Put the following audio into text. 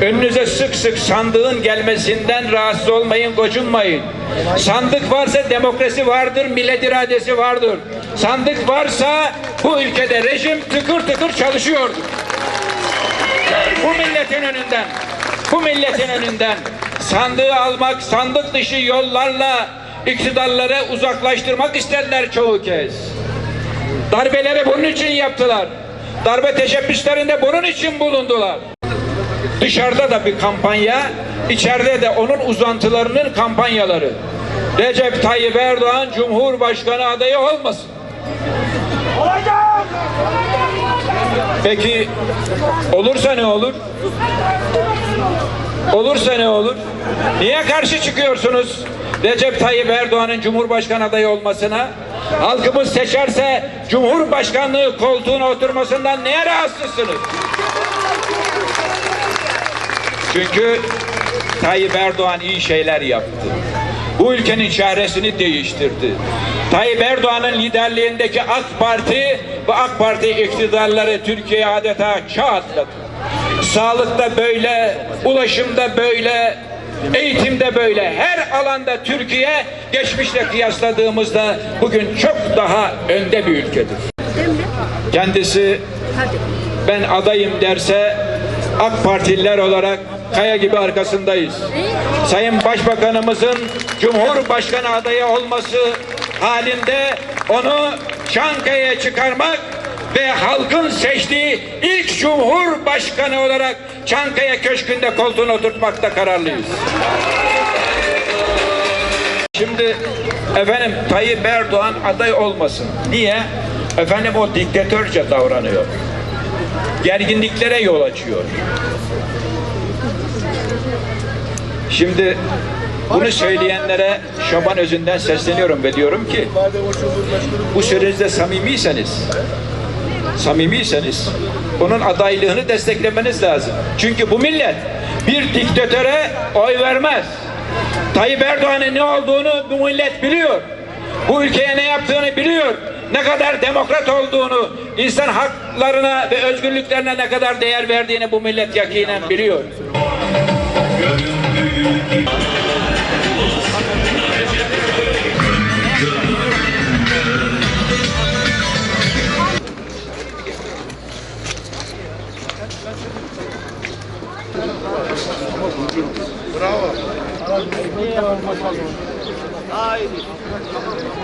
Önünüze sık sık sandığın gelmesinden rahatsız olmayın, gocunmayın. Sandık varsa demokrasi vardır, millet iradesi vardır. Sandık varsa bu ülkede rejim tıkır tıkır çalışıyordur. Bu milletin önünden, bu milletin önünden sandığı almak, sandık dışı yollarla iktidarları uzaklaştırmak isterler çoğu kez. Darbeleri bunun için yaptılar. Darbe teşebbüslerinde bunun için bulundular. Dışarıda da bir kampanya, içeride de onun uzantılarının kampanyaları. Recep Tayyip Erdoğan Cumhurbaşkanı adayı olmasın. Peki olursa ne olur? Olursa ne olur? Niye karşı çıkıyorsunuz Recep Tayyip Erdoğan'ın Cumhurbaşkanı adayı olmasına? Halkımız seçerse Cumhurbaşkanlığı koltuğuna oturmasından neye rahatsızsınız? Çünkü Tayyip Erdoğan iyi şeyler yaptı. Bu ülkenin çaresini değiştirdi. Tayyip Erdoğan'ın liderliğindeki AK Parti ve AK Parti iktidarları Türkiye'ye adeta çağ atladı. Sağlıkta böyle, ulaşımda böyle, eğitimde böyle. Her alanda Türkiye geçmişle kıyasladığımızda bugün çok daha önde bir ülkedir. Kendisi ben adayım derse AK Partililer olarak kaya gibi arkasındayız. Sayın Başbakanımızın Cumhurbaşkanı adayı olması halinde onu Çankaya'ya çıkarmak ve halkın seçtiği ilk Cumhurbaşkanı olarak Çankaya Köşkü'nde koltuğuna oturtmakta kararlıyız. Şimdi efendim Tayyip Erdoğan aday olmasın. Niye? Efendim o diktatörce davranıyor. Gerginliklere yol açıyor. Şimdi bunu söyleyenlere Şaban özünden sesleniyorum ve diyorum ki bu sözünüzde samimiyseniz samimiyseniz onun adaylığını desteklemeniz lazım. Çünkü bu millet bir diktatöre oy vermez. Tayyip Erdoğan'ın ne olduğunu bu millet biliyor. Bu ülkeye ne yaptığını biliyor. Ne kadar demokrat olduğunu, insan haklarına ve özgürlüklerine ne kadar değer verdiğini bu millet yakinen biliyor göründüğü gibi. Bravo. Haydi.